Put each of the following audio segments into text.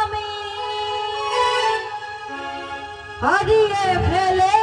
আমি। হারিয়ে ফেলেছি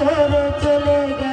হঠাৎ করে চলে গেল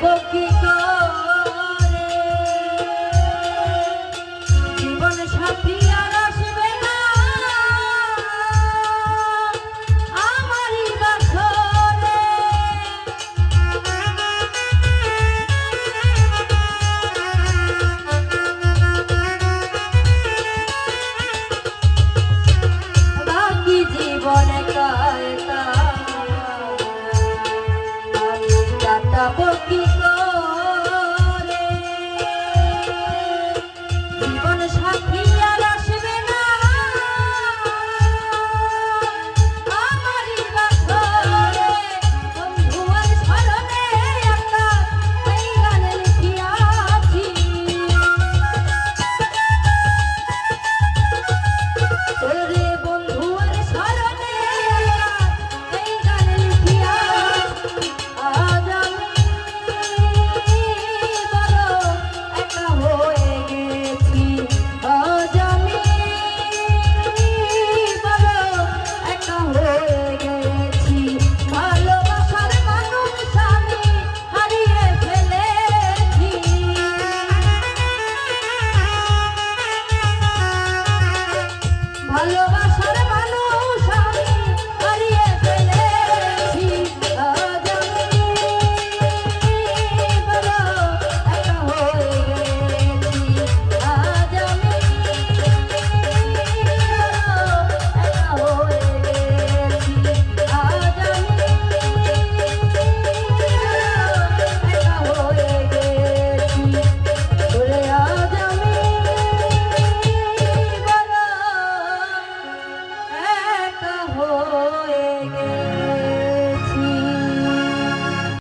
কাটাবো কি